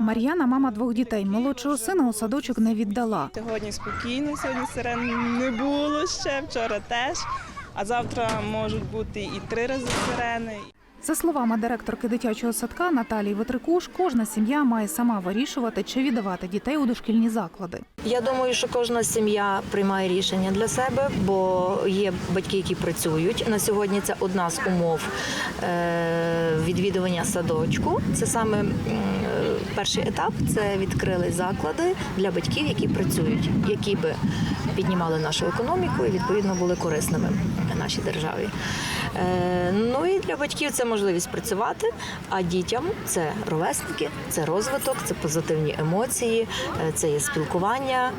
Мар'яна, мама двох дітей, молодшого сина у садочок не віддала. Сьогодні спокійно, сьогодні сирен не було ще, вчора теж. А завтра можуть бути і три рази сирени. За словами директорки дитячого садка Наталії Ветрикуш, кожна сім'я має сама вирішувати, чи віддавати дітей у дошкільні заклади. Я думаю, що кожна сім'я приймає рішення для себе, бо є батьки, які працюють. На сьогодні це одна з умов е, відвідування садочку. Це саме е, перший етап. Це відкрили заклади для батьків, які працюють, які би піднімали нашу економіку і відповідно були корисними нашій державі. Е, Ну і для батьків це можливість працювати, а дітям це ровесники, це розвиток, це позитивні емоції, е, це є спілкування,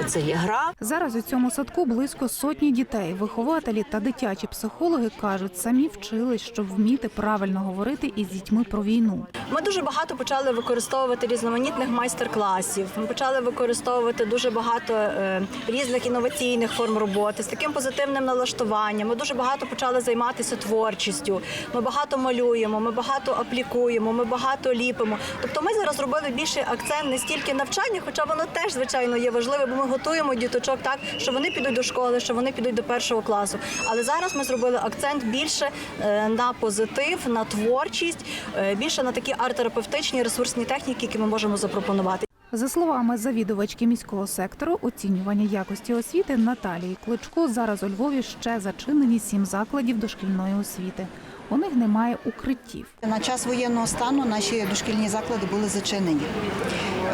е, це є гра. Зараз у цьому садку близько сотні дітей. Вихователі та дитячі психологи кажуть, самі вчились, щоб вміти правильно говорити із дітьми про війну. Ми дуже багато почали використовувати різноманітних майстер-класів. Ми почали використовувати дуже багато е, різних інноваційних форм роботи з таким позитивним налаштуванням. Ми дуже багато почали займатися творчістю. Ми багато малюємо, ми багато аплікуємо, ми багато ліпимо. Тобто, ми зараз зробили більший акцент не стільки навчання, хоча воно теж звичайно є важливе, бо ми готуємо діточок так, що вони підуть до школи, що вони підуть до першого класу. Але зараз ми зробили акцент більше е, на позитив, на творчість, е, більше на такі арт-терапевтичні ресурсні техніки, які ми можемо запропонувати. За словами завідувачки міського сектору оцінювання якості освіти Наталії Кличко, зараз у Львові ще зачинені сім закладів дошкільної освіти. У них немає укриттів. На час воєнного стану наші дошкільні заклади були зачинені.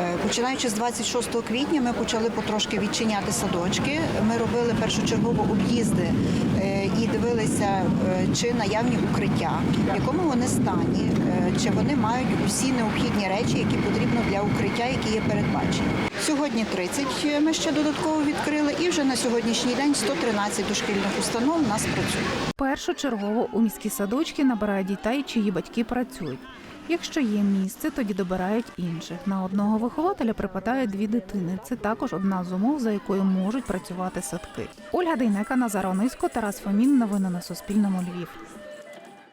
Е, Починаючи з 26 квітня, ми почали потрошки відчиняти садочки. Ми робили першочергово об'їзди е, і дивилися, е, чи наявні укриття, в якому вони стані, чи вони мають усі необхідні речі, які потрібно для укриття, які є передбачені. Сьогодні 30 ми ще додатково відкрили, і вже на сьогоднішній день 113 дошкільних установ у нас працюють. Першочергово у міські садочки набирають дітей, чиї батьки працюють. Якщо є місце, тоді добирають інших. На одного вихователя припадає дві дитини. Це також одна з умов, за якою можуть працювати садки. Ольга Дейнека, Назар Онисько, Тарас Фомін. Новини на Суспільному. Львів.